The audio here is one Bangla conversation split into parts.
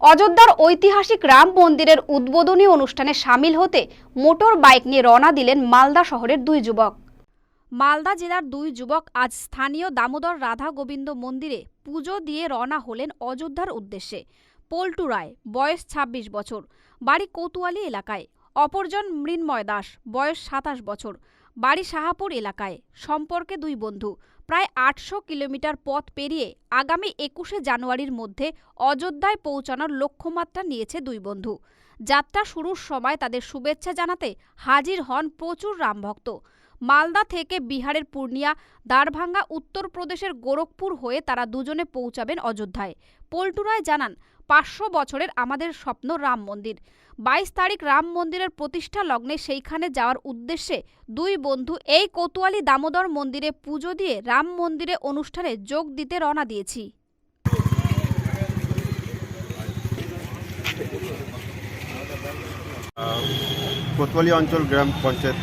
অযোধ্যার ঐতিহাসিক রাম মন্দিরের উদ্বোধনী অনুষ্ঠানে সামিল হতে মোটর বাইক নিয়ে রওনা দিলেন মালদা শহরের দুই যুবক। মালদা জেলার দুই যুবক আজ স্থানীয় দামোদর রাধা গোবিন্দ মন্দিরে পুজো দিয়ে রওনা হলেন অযোধ্যার উদ্দেশ্যে। পল্টু রায়, বয়স ২৬ বছর, বাড়ি কোতোয়ালি এলাকায়। অপরজন মৃন্ময় দাস, বয়স সাতাশ বছর। বাড়ি শাহাপুর এলাকায়। সম্পর্কে দুই বন্ধু। প্রায় আটশো কিলোমিটার পথ পেরিয়ে আগামী একুশে জানুয়ারির মধ্যে অযোধ্যায় পৌঁছানোর লক্ষ্যমাত্রা নিয়েছে দুই বন্ধু। যাত্রা শুরুর সময় তাদের শুভেচ্ছা জানাতে হাজির হন প্রচুর রামভক্ত। মালদা থেকে বিহারের পূর্ণিয়া, দারভাঙ্গা, উত্তরপ্রদেশের গোরখপুর হয়ে তারা দুজনে পৌঁছাবেন অযোধ্যায়। পল্টুরায় জানান, পাঁচশো বছরের আমাদের স্বপ্ন রাম মন্দির। বাইশ তারিখ রাম মন্দিরের প্রতিষ্ঠা লগ্নে সেইখানে যাওয়ার উদ্দেশ্যে দুই বন্ধু এই কোতোয়ালি দামোদর মন্দিরে পুজো দিয়ে রাম মন্দিরে অনুষ্ঠানে যোগ দিতে রওনা দিয়েছি। কোতোয়ালি অঞ্চল গ্রাম পঞ্চায়েত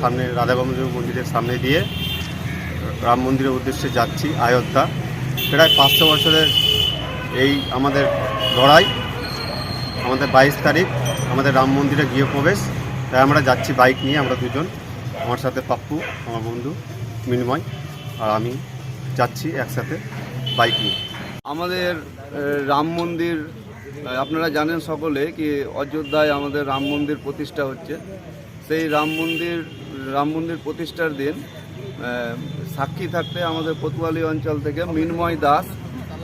সামনে রাধাগোবিন্দ মন্দিরের সামনে দিয়ে রাম মন্দিরের উদ্দেশ্যে যাচ্ছি অযোধ্যা প্রায় পাঁচশো বছরের এই আমাদের লড়াই, আমাদের বাইশ তারিখ, আমাদের রাম মন্দিরে গিয়ে প্রবেশ তাই আমরা যাচ্ছি বাইক নিয়ে, আমরা দুজন, আমার সাথে পাপ্পু, আমার বন্ধু মিনময় আর আমি যাচ্ছি একসাথে বাইক নিয়ে। আমাদের রাম মন্দির আপনারা জানেন সকলে কি অযোধ্যায় আমাদের রাম মন্দির প্রতিষ্ঠা হচ্ছে। সেই রাম মন্দির রাম মন্দির প্রতিষ্ঠার দিন সাক্ষী থাকতে আমাদের কোতোয়ালি অঞ্চল থেকে মিনময় দাস,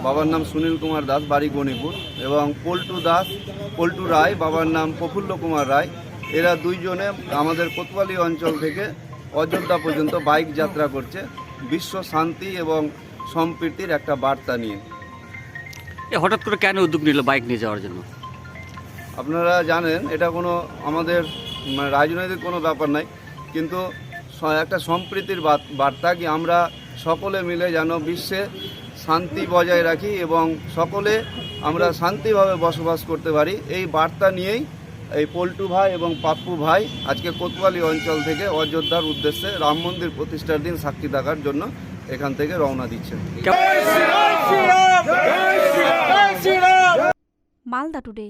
বাবার নাম সুনীল কুমার দাস, বাড়ি গণিপুর, এবং পল্টু দাস, পল্টু রায়, বাবার নাম প্রফুল্ল কুমার রায়। এরা দুইজনে আমাদের কোতোয়ালি অঞ্চল থেকে অযোধ্যা পর্যন্ত বাইক যাত্রা করছে। বিশ্ব শান্তি এবং সম্প্রীতির একটা বার্তা নিয়ে। এ হঠাৎ করে কেন উদ্যোগ নিল বাইক নিয়ে যাওয়ার জন্য? আপনারা জানেন এটা কোনো আমাদের মানে রাজনৈতিক কোনো ব্যাপার নাই কিন্তু একটা সম্প্রীতির বার্তা কি আমরা সকলে মিলে যেন বিশ্বে শান্তি বজায় রাখি এবং সকলে আমরা শান্তিভাবে বসবাস করতে পারি এই বার্তা নিয়েই এই পল্টু ভাই এবং পাপ্পু ভাই আজকে কোতোয়ালি অঞ্চল থেকে অযোধ্যার উদ্দেশ্যে রাম মন্দির প্রতিষ্ঠার দিন সাক্ষী থাকার জন্য এখান থেকে রওনা দিচ্ছেন। মালদা টুডে